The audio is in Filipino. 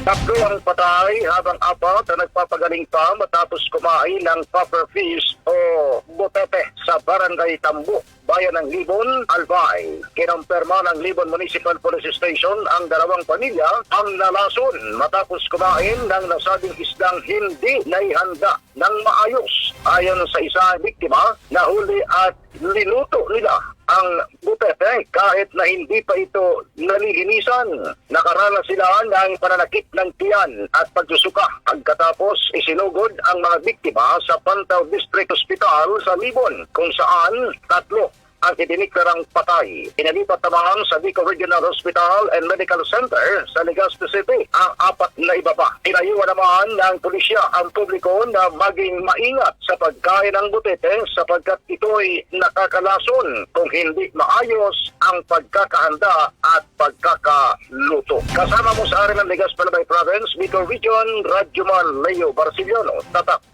Tatlo ang patay habang apat na nagpapagaling pa matapos kumain ng puffer fish o botete sa barangay Tambo, bayan ng Libon, Albay. Kinumpirma ng Libon Municipal Police Station ang dalawang pamilya ang nalason matapos kumain ng nasabing isdang hindi naihanda ng maayos. Ayon sa isa biktima, nahuli at linuto nila ang butete kahit na hindi pa ito nalilinisan. Nakaranas sila ng pananakit ng tiyan at pagsusuka. Pagkatapos isinugod ang mga biktima sa Pantaw District Hospital sa Libon kung saan tatlo ang itiniklarang patay. Inalipat naman sa Bicol Regional Hospital and Medical Center sa Legazpi City ang apat na ibaba. Tinayuan naman ng pulisya ang publiko na maging maingat sa pagkain ng butete sapagkat ito'y nakakalason kung hindi maayos ang pagkakahanda at pagkakaluto. Kasama mo sa area ng Legazpi Albay Province, Bicol Region, Radyoman Leo Barciliano, Tatak.